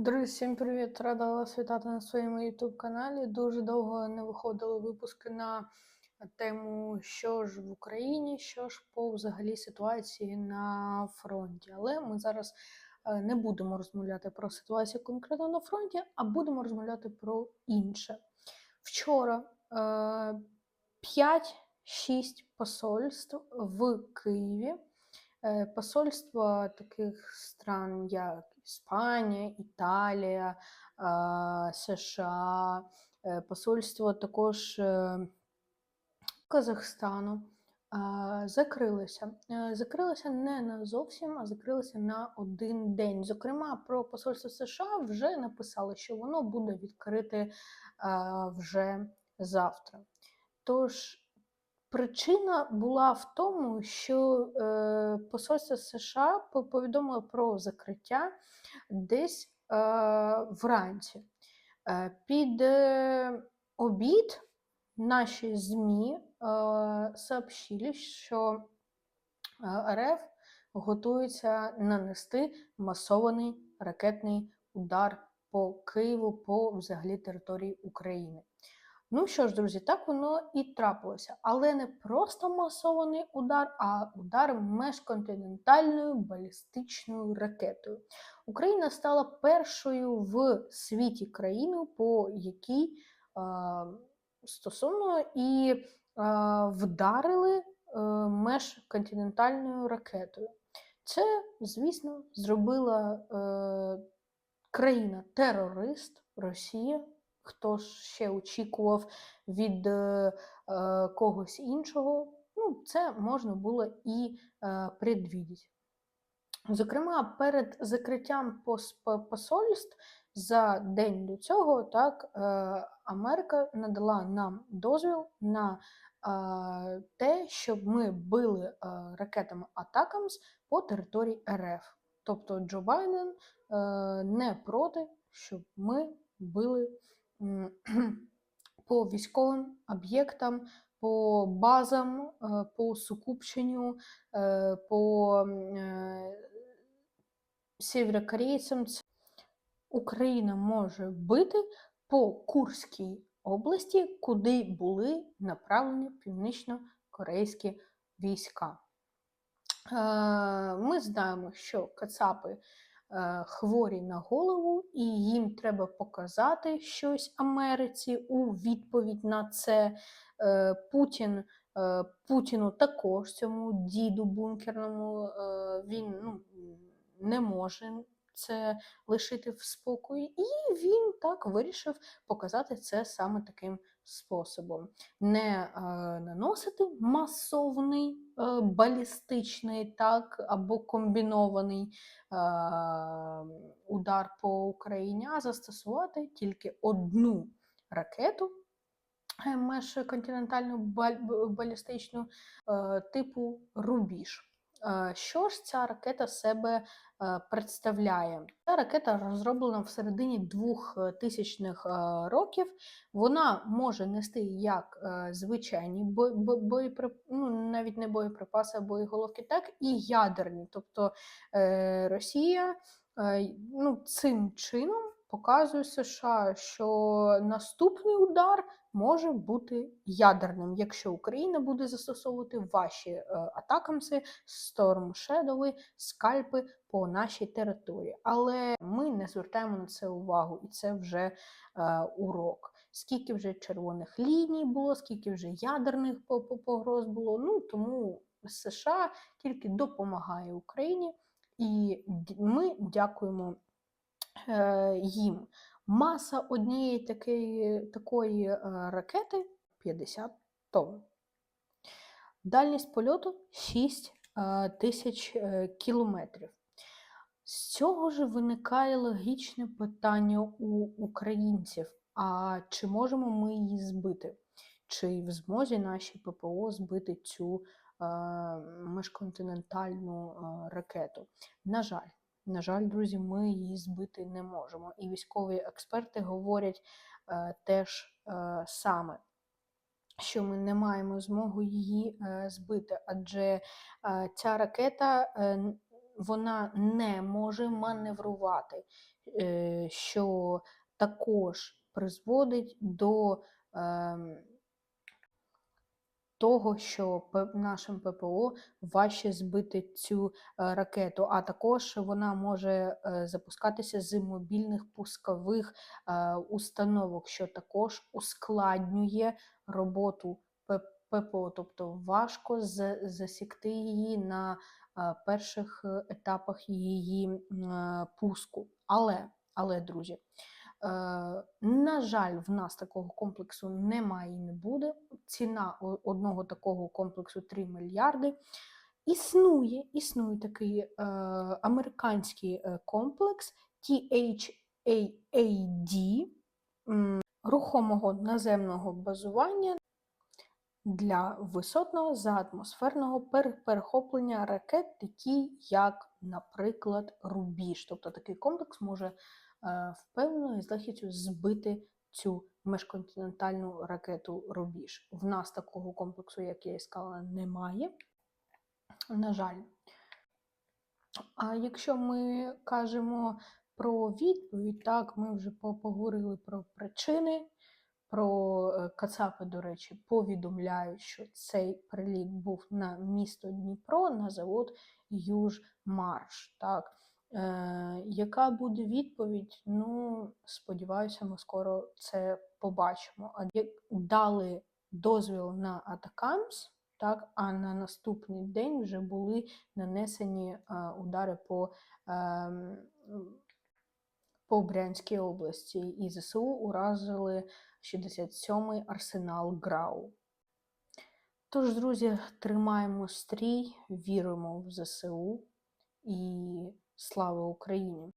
Друзі, всім привіт! Рада вас вітати на своєму YouTube каналі. Дуже довго не виходили випуски на тему, що ж в Україні, що ж по взагалі ситуації на фронті. Але ми зараз е, не будемо розмовляти про ситуацію конкретно на фронті, а будемо розмовляти про інше. Вчора е, 5-6 посольств в Києві. Е, Посольства таких стран, як Іспанія, Італія, США, е, посольство також е, Казахстану закрилися. Е, Закрилися не на зовсім, а закрилися на один день. Зокрема, про посольство США вже написали, що воно буде відкрите вже завтра. Тож Причина була в тому, що е, посольство США повідомило про закриття десь е, вранці. Е, під обід наші ЗМІ сообщили, що РФ готується нанести масований ракетний удар по Києву, по взагалі території України. Ну що ж, друзі, так воно і трапилося. Але не просто масований удар, а удар межконтинентальною балістичною ракетою. Україна стала першою в світі країною, по якій е, стосовно і е, вдарили е, межконтинентальною ракетою. Це, звісно, зробила е, країна-терорист Росія. Хто ще очікував від е, е, когось іншого? Ну, це можна було і е, предвідіти. Зокрема, перед закриттям пос- посольств за день до цього, так, е, Америка надала нам дозвіл на е, те, щоб ми били е, ракетами Атакамс по території РФ. Тобто Джо Байден е, не проти, щоб ми били по військовим об'єктам, по базам, е, по сукупченню, е, по е, сєвєрокорейцям. Україна може бити по Курській області, куди були направлені північно-корейські війська. Ми знаємо, що Кацапи хворі на голову, і їм треба показати щось Америці у відповідь на це. Е, Путін, е, Путіну також цьому діду бункерному е, він ну, не може це лишити в спокої, і він так вирішив показати це саме таким способом. Не е, наносити масовний е, балістичний так, або комбінований е, удар по Україні, а застосувати тільки одну ракету межконтинентальну балістичну типу Рубіж. Е, Що ж ця ракета себе е, представляє? Ця ракета розроблена в середині 2000 х років. Вона може нести як е, звичайні бо- бо- боєприп... ну, навіть не боєприпаси, а боєголовки, так і ядерні. Тобто е, Росія е, ну, цим чином показує США, що наступний удар може бути ядерним, якщо Україна буде застосовувати ваші е, атакамси, Storm Shadow, скальпи по нашій території. Але ми не звертаємо на це увагу, і це вже е, урок. Скільки вже червоних ліній було, скільки вже ядерних по- по- погроз було. Ну тому США тільки допомагає Україні, і ми дякуємо їм. Маса однієї такої, такої е, ракети 50 тонн. Дальність польоту 6 е, тисяч е, кілометрів. З цього ж виникає логічне питання у українців: а чи можемо ми її збити? Чи в змозі наші ППО збити цю е, межконтинентальну е, ракету? На жаль, на жаль, друзі, ми її збити не можемо. І військові експерти говорять е, теж е, саме. Що ми не маємо змогу її е, збити, адже е, ця ракета е, вона не може маневрувати. е, що також призводить до ем, того, що нашим ППО важче збити цю е, ракету, а також вона може е, запускатися з мобільних пускових е, установок, що також ускладнює роботу ППО, тобто важко засікти її на перших етапах її пуску. Але, але, друзі, на жаль, в нас такого комплексу немає і не буде. Ціна одного такого комплексу 3 мільярди. Існує, існує такий е, американський е, комплекс THAAD рухомого наземного базування для висотного заатмосферного пер- перехоплення ракет, такі як, наприклад, Рубіж. Тобто такий комплекс може е, впевнено і з легкістю збити цю міжконтинентальну ракету Рубіж. В нас такого комплексу, як я і сказала, немає. На жаль. А якщо ми кажемо про відповідь, так, ми вже по- поговорили про причини. Про е, Кацапи, до речі, повідомляють, що цей приліт був на місто Дніпро на завод Южмарш. Так. Е, яка буде відповідь? Ну, сподіваюся, ми скоро це побачимо. А як дали дозвіл на Атакамс, так, а на наступний день вже були нанесені е, удари по, ем, по Брянській області, і ЗСУ уразили 67-й арсенал Грау. Тож, друзі, тримаємо стрій, віримо в ЗСУ і слава Україні!